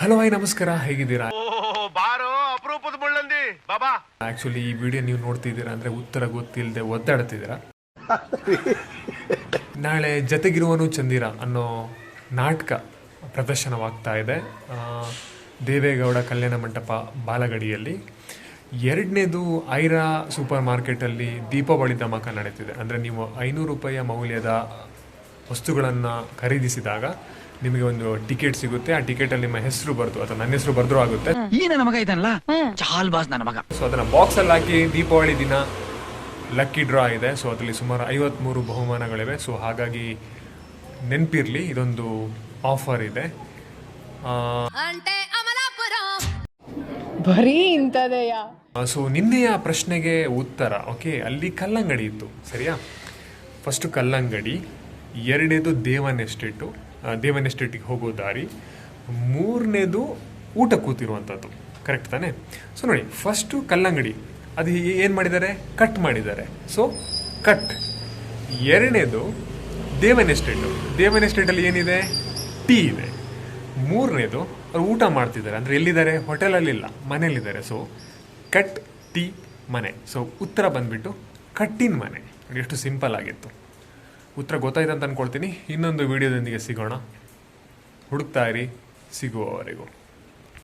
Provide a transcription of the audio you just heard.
Hello I ನಮಸ್ಕಾರ ಹೇಗಿದ್ದೀರಾ? ಬಾರೋ ಅಪರೂಪದ ಮುಳ್ಳಂದಿ. ಬಾಬಾ. ಆಕ್ಚುಲಿ ಈ ವಿಡಿಯೋ ನೀವು ನೋಡ್ತಿದ್ದೀರಾ ಅಂದ್ರೆ ಉತ್ತರ ಗೊತ್ತಿಲ್ಲದೆ ಒದ್ದಾಡ್ತಿದ್ದೀರಾ? ನಾಳೆ ಜತೆಗಿರುವನು ಚಂದಿರ ಅನ್ನೋ ನಾಟಕ ಪ್ರದರ್ಶನವಾಗ್ತಾ ಇದೆ. ದೇವೇಗೌಡ ಕಲ್ಯಾಣ ಮಂಟಪ ಬಾಲಗಡಿಯಲ್ಲಿ. ಎರಡನೇದು ಐರಾ ಸೂಪರ್ ಮಾರ್ಕೆಟಲ್ಲಿ ದೀಪಾವಳಿ ಧಮಾಕ ನಡೀತಿದೆ. ಅಂದರೆ ನೀವು ಐನೂರು ರೂಪಾಯಿಯ ಮೌಲ್ಯದ ವಸ್ತುಗಳನ್ನು ಖರೀದಿಸಿದಾಗ ನಿಮಗೆ ಒಂದು ಟಿಕೆಟ್ ಸಿಗುತ್ತೆ. ಆ ಟಿಕೆಟ್ ಅಲ್ಲಿ ನಿಮ್ಮ ಹೆಸರು ಬರ್ದು ಅಥವಾ ನನ್ನ ಹೆಸರು ಬರ್ದ್ರು ಆಗುತ್ತೆ. ನನ್ನ ಮಗ ಇದಲ್ಲ ಚಾಲ್ ಬಾಸ್ ನನ್ನ ಮಗ. ಸೊ ಅದನ್ನ ಬಾಕ್ಸ್ ಅಲ್ಲಿ ಹಾಕಿ ದೀಪಾವಳಿ ದಿನ ಲಕ್ಕಿ ಡ್ರಾ ಇದೆ. ಸೊ ಅದರಲ್ಲಿ ಸುಮಾರು ಐವತ್ಮೂರು ಬಹುಮಾನಗಳಿವೆ. ಸೊ ಹಾಗಾಗಿ ನೆನಪಿರ್ಲಿ ಇದೊಂದು ಆಫರ್ ಇದೆ. ಬರೀ ಇಂಥದೆಯ? ಸೊ ನಿನ್ನೆಯ ಪ್ರಶ್ನೆಗೆ ಉತ್ತರ. ಓಕೆ ಅಲ್ಲಿ ಕಲ್ಲಂಗಡಿ ಇತ್ತು. ಸರಿಯಾ? ಫಸ್ಟು ಕಲ್ಲಂಗಡಿ ಎರಡೇದು ದೇವನ್ ಎಸ್ಟೇಟು ದೇವನ್ ಎಸ್ಟೇಟಿಗೆ ಹೋಗೋ ದಾರಿ. ಮೂರನೇದು ಊಟ ಕೂತಿರುವಂಥದ್ದು ಕರೆಕ್ಟ್ ತಾನೆ? ಸೊ ನೋಡಿ ಫಸ್ಟು ಕಲ್ಲಂಗಡಿ. ಅದು ಏನು ಮಾಡಿದ್ದಾರೆ? ಕಟ್ ಮಾಡಿದ್ದಾರೆ. ಸೊ ಕಟ್ ಎರಡನೇದು ದೇವನ್ ಎಸ್ಟೇಟು ದೇವನ್ ಎಸ್ಟೇಟಲ್ಲಿ ಏನಿದೆ? ಟೀ ಇದೆ. ಮೂರನೇದು ಅವ್ರು ಊಟ ಮಾಡ್ತಿದ್ದಾರೆ. ಅಂದರೆ ಎಲ್ಲಿದ್ದಾರೆ? ಹೋಟೆಲಲ್ಲಿಲ್ಲ ಮನೆಯಲ್ಲಿದ್ದಾರೆ. ಸೊ ಕಟ್ ಟೀ ಮನೆ. ಸೊ ಉತ್ತರ ಬಂದುಬಿಟ್ಟು ಕಟ್ಟಿನ ಮನೆ. ಎಷ್ಟು ಸಿಂಪಲ್ ಆಗಿತ್ತು. ಉತ್ತರ ಗೊತ್ತಾಯ್ತು ಅಂತ ಅಂದ್ಕೊಳ್ತೀನಿ ಇನ್ನೊಂದು ವಿಡಿಯೋದೊಂದಿಗೆ ಸಿಗೋಣ. ಹುಡುಕ್ತಾ ಇರಿ ಸಿಗುವವರೆಗೂ.